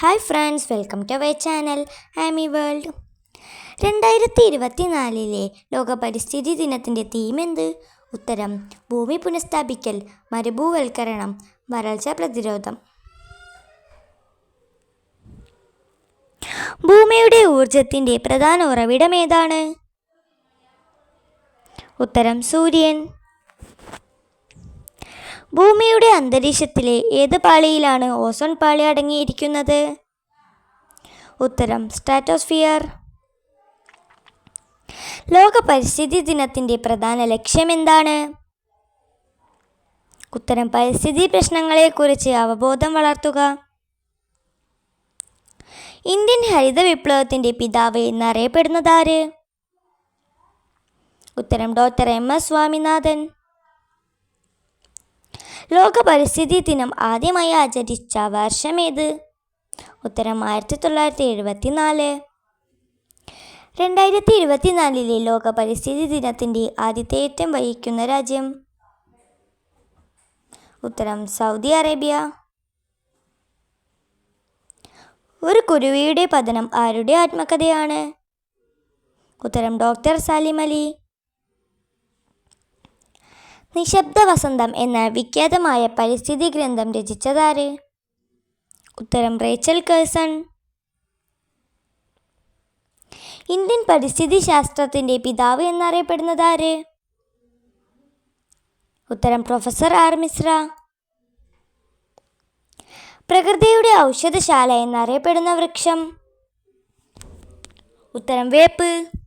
Hi friends welcome to my channel Ami World രണ്ടായിരത്തി ഇരുപത്തിനാലിലെ ലോക പരിസ്ഥിതി ദിനത്തിന്റെ തീം എന്ത്? ഉത്തരം ഭൂമി പുനഃസ്ഥാപിക്കൽ മരുഭൂവൽക്കരണം വരൾച്ച പ്രതിരോധം. ഭൂമിയുടെ ഊർജത്തിന്റെ പ്രധാന ഉറവിടം ഏതാണ്? ഉത്തരം സൂര്യൻ. ഭൂമിയുടെ അന്തരീക്ഷത്തിലെ ഏത് പാളിയിലാണ് ഓസോൺ പാളി അടങ്ങിയിരിക്കുന്നത്? ഉത്തരം സ്ട്രാറ്റോസ്ഫിയർ. ലോക പരിസ്ഥിതി ദിനത്തിന്റെ പ്രധാന ലക്ഷ്യം എന്താണ്? ഉത്തരം പരിസ്ഥിതി പ്രശ്നങ്ങളെക്കുറിച്ച് അവബോധം വളർത്തുക. ഇന്ത്യൻ ഹരിത വിപ്ലവത്തിന്റെ പിതാവ് എന്നറിയപ്പെടുന്നതാര്? ഉത്തരം ഡോക്ടർ എം എസ് സ്വാമിനാഥൻ. ലോക പരിസ്ഥിതി ദിനം ആദ്യമായി ആചരിച്ച വർഷം ഏത് ഉത്തരം ആയിരത്തി തൊള്ളായിരത്തി എഴുപത്തി നാല് രണ്ടായിരത്തി ഇരുപത്തിനാലിലെ ലോക പരിസ്ഥിതി ദിനത്തിന്റെ ആതിഥേയത്വം വഹിക്കുന്ന രാജ്യം? ഉത്തരം സൗദി അറേബ്യ. ഒരു കുരുവിയുടെ പതനം ആരുടെ ആത്മകഥയാണ്? ഉത്തരം ഡോക്ടർ സാലിം അലി. നിശബ്ദ വസന്തം എന്ന വിഖ്യാതമായ പരിസ്ഥിതി ഗ്രന്ഥം രചിച്ചതാര്? ഉത്തരം റേച്ചൽ കേഴ്സൺ. ഇന്ത്യൻ പരിസ്ഥിതി ശാസ്ത്രത്തിന്റെ പിതാവ് എന്നറിയപ്പെടുന്നതാര്? ഉത്തരം പ്രൊഫസർ ആർ മിശ്ര. പ്രകൃതിയുടെ ഔഷധശാല എന്നറിയപ്പെടുന്ന വൃക്ഷം. ഉത്തരം വേപ്പ്.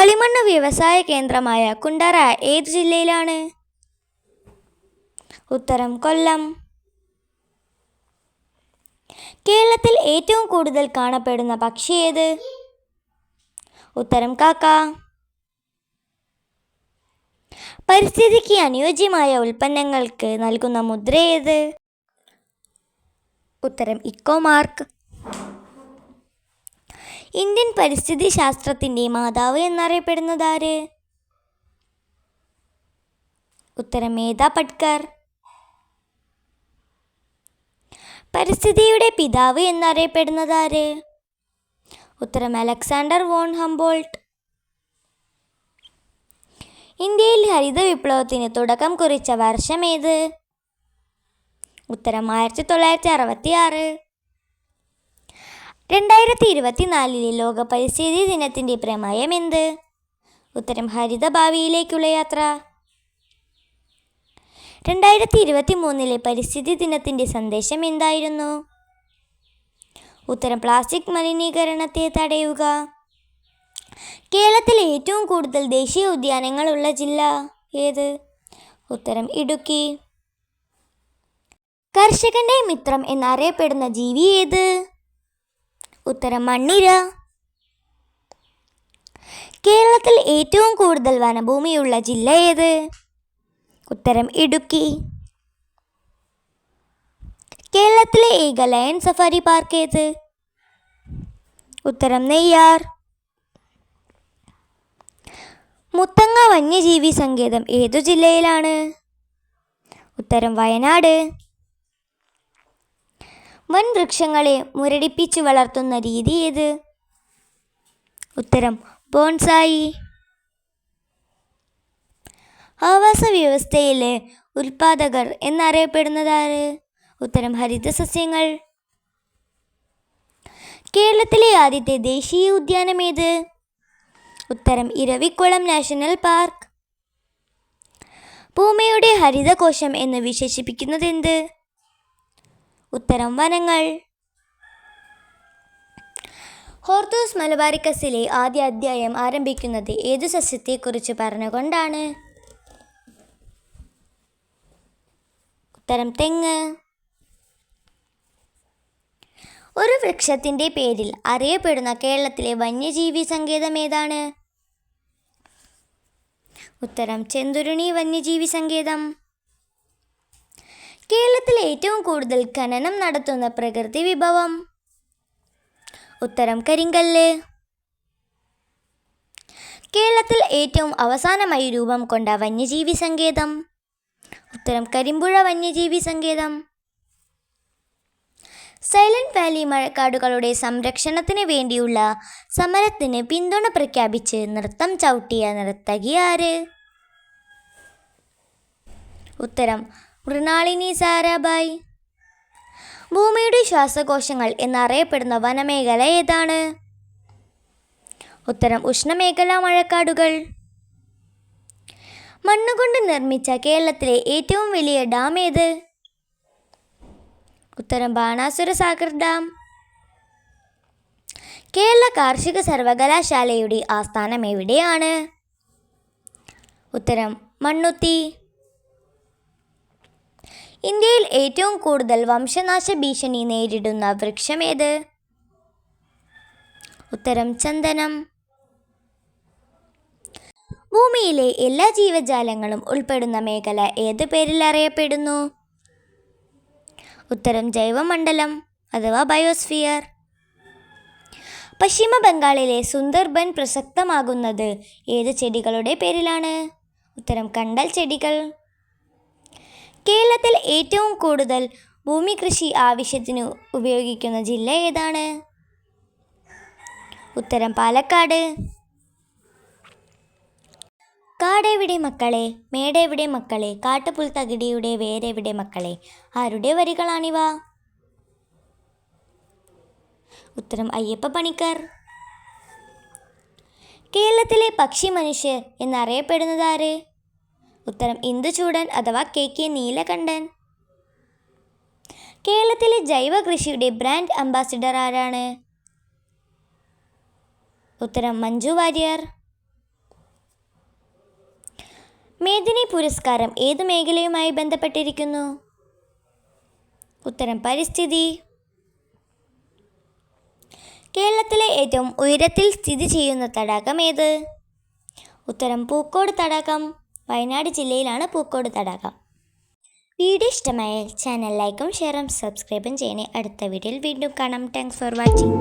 കളിമണ്ണ് വ്യവസായ കേന്ദ്രമായ കുണ്ടറ ഏത് ജില്ലയിലാണ്? ഉത്തരം കൊല്ലം. കേരളത്തിൽ ഏറ്റവും കൂടുതൽ കാണപ്പെടുന്ന പക്ഷി ഏത്? ഉത്തരം കാക്ക. പരിസ്ഥിതിക്ക് അനുയോജ്യമായ ഉൽപ്പന്നങ്ങൾക്ക് നൽകുന്ന മുദ്ര ഏത്? ഉത്തരം ഇക്കോ മാർക്ക്. ഇന്ത്യൻ പരിസ്ഥിതി ശാസ്ത്രത്തിന്റെ മാതാവ് എന്നറിയപ്പെടുന്നതാര്? ഉത്തരം മേധ പട്കർ. പരിസ്ഥിതിയുടെ പിതാവ് എന്നറിയപ്പെടുന്നത് ആര് ഉത്തരം അലക്സാണ്ടർ വോൺ ഹംബോൾട്ട്. ഇന്ത്യയിൽ ഹരിത വിപ്ലവത്തിന് തുടക്കം കുറിച്ച വർഷം ഏത്? ഉത്തരം ആയിരത്തി തൊള്ളായിരത്തി അറുപത്തി ആറ് രണ്ടായിരത്തി ഇരുപത്തിനാലിലെ ലോക പരിസ്ഥിതി ദിനത്തിന്റെ പ്രമേയം എന്ത്? ഉത്തരം ഹരിത ഭാവിയിലേക്കുള്ള യാത്ര. രണ്ടായിരത്തി ഇരുപത്തി മൂന്നിലെ പരിസ്ഥിതി ദിനത്തിന്റെ സന്ദേശം എന്തായിരുന്നു? ഉത്തരം പ്ലാസ്റ്റിക് മലിനീകരണത്തെ തടയുക. കേരളത്തിലെ ഏറ്റവും കൂടുതൽ ദേശീയ ഉദ്യാനങ്ങളുള്ള ജില്ല ഏത്? ഉത്തരം ഇടുക്കി. കർഷകന്റെ മിത്രം എന്നറിയപ്പെടുന്ന ജീവി ഏത്? ഉത്തരം മണ്ണിര. കേരളത്തിൽ ഏറ്റവും കൂടുതൽ വനഭൂമിയുള്ള ജില്ല ഏത്? ഉത്തരം ഇടുക്കി. കേരളത്തിലെ ഏക ലയൺ സഫാരി പാർക്ക് ഏത്? ഉത്തരം നെയ്യാർ. മുത്തങ്ങ വന്യജീവി സങ്കേതം ഏതു ജില്ലയിലാണ്? ഉത്തരം വയനാട്. വൻ വൃക്ഷങ്ങളെ മുരടിപ്പിച്ച് വളർത്തുന്ന രീതി ഏത്? ഉത്തരം ബോൺസായി. ആവാസ വ്യവസ്ഥയിലെ ഉൽപാദകർ എന്നറിയപ്പെടുന്നതാര്? ഉത്തരം ഹരിത സസ്യങ്ങൾ കേരളത്തിലെ ആദ്യത്തെ ദേശീയ ഉദ്യാനം ഏത്? ഉത്തരം ഇരവിക്കുളം നാഷണൽ പാർക്ക്. ഭൂമിയുടെ ഹരിതകോശം എന്ന് വിശേഷിപ്പിക്കുന്നത് എന്ത് ഉത്തരം വനങ്ങൾ. ഹോർത്തൂസ് മലബാരിക്കസിലെ ആദ്യ അധ്യായം ആരംഭിക്കുന്നത് ഏതു സസ്യത്തെക്കുറിച്ച് പറഞ്ഞുകൊണ്ടാണ്? ഉത്തരം തെങ്ങ്. ഒരു വൃക്ഷത്തിന്റെ പേരിൽ അറിയപ്പെടുന്ന കേരളത്തിലെ വന്യജീവി സങ്കേതം ഏതാണ്? ഉത്തരം ചെന്തുരുണി വന്യജീവി സങ്കേതം. കേരളത്തിൽ ഏറ്റവും കൂടുതൽ ഖനനം നടത്തുന്ന പ്രകൃതി വിഭവം? ഉത്തരം കരിങ്കല്ല്. കേരളത്തിൽ ഏറ്റവും അവസാനമായി രൂപം കൊണ്ട വന്യജീവി സങ്കേതം? ഉത്തരം കരിമ്പുഴ വന്യജീവി സങ്കേതം. സൈലന്റ് വാലി മഴക്കാടുകളുടെ സംരക്ഷണത്തിന് വേണ്ടിയുള്ള സമരത്തിന് പിന്തുണ പ്രഖ്യാപിച്ച് നൃത്തം ചവിട്ടിയ നർത്തകി ഉത്തരം മൃണാളിനി സാരാഭായ്. ഭൂമിയുടെ ശ്വാസകോശങ്ങൾ എന്നറിയപ്പെടുന്ന വനമേഖല ഏതാണ്? ഉത്തരം ഉഷ്ണമേഖലാ മഴക്കാടുകൾ. മണ്ണുകൊണ്ട് നിർമ്മിച്ച കേരളത്തിലെ ഏറ്റവും വലിയ ഡാം ഏത്? ഉത്തരം ബാണാസുര സാഗർ ഡാം. കേരള കാർഷിക സർവകലാശാലയുടെ ആസ്ഥാനം എവിടെയാണ്? ഉത്തരം മണ്ണുത്തി. ഇന്ത്യയിൽ ഏറ്റവും കൂടുതൽ വംശനാശ ഭീഷണി നേരിടുന്ന വൃക്ഷമേത് ഉത്തരം ചന്ദനം. ഭൂമിയിലെ എല്ലാ ജീവജാലങ്ങളും ഉൾപ്പെടുന്ന മേഖല ഏത് പേരിൽ അറിയപ്പെടുന്നു? ഉത്തരം ജൈവമണ്ഡലം അഥവാ ബയോസ്ഫിയർ. പശ്ചിമ ബംഗാളിലെ സുന്ദർബൻ പ്രസക്തമാകുന്നത് ഏത് ചെടികളുടെ പേരിലാണ്? ഉത്തരം കണ്ടൽ ചെടികൾ. കേരളത്തിൽ ഏറ്റവും കൂടുതൽ ഭൂമി കൃഷി ആവശ്യത്തിന് ഉപയോഗിക്കുന്ന ജില്ല ഏതാണ്? ഉത്തരം പാലക്കാട്. കാടെവിടെ മക്കളെ? മേടെവിടെ മക്കളെ? കാട്ടുപുൽ കാട്ടുപുൽത്തകിടിയുടെ വേരെവിടെ മക്കളെ? ആരുടെ വരികളാണിവ? ഉത്തരം അയ്യപ്പ പണിക്കർ. കേരളത്തിലെ പക്ഷി മനുഷ്യർ എന്നറിയപ്പെടുന്നത് ഉത്തരം ഇന്ദുചൂടൻ അഥവാ കെ കെ നീലകണ്ഠൻ. കേരളത്തിലെ ജൈവ കൃഷിയുടെ ബ്രാൻഡ് അംബാസിഡർ ആരാണ്? ഉത്തരം മഞ്ജു വാര്യർ. മേദിനി പുരസ്കാരം ഏത് മേഖലയുമായി ബന്ധപ്പെട്ടിരിക്കുന്നു? ഉത്തരം പരിസ്ഥിതി. കേരളത്തിലെ ഏറ്റവും ഉയരത്തിൽ സ്ഥിതി ചെയ്യുന്ന തടാകം ഏത്? ഉത്തരം പൂക്കോട് തടാകം. വയനാട് ജില്ലയിലാണ് പൂക്കോട് തടാകം. വീഡിയോ ഇഷ്ടമായാൽ ചാനൽ ലൈക്കും ഷെയറും സബ്സ്ക്രൈബും ചെയ്യണേ. അടുത്ത വീഡിയോയിൽ വീണ്ടും കാണാം. Thanks for watching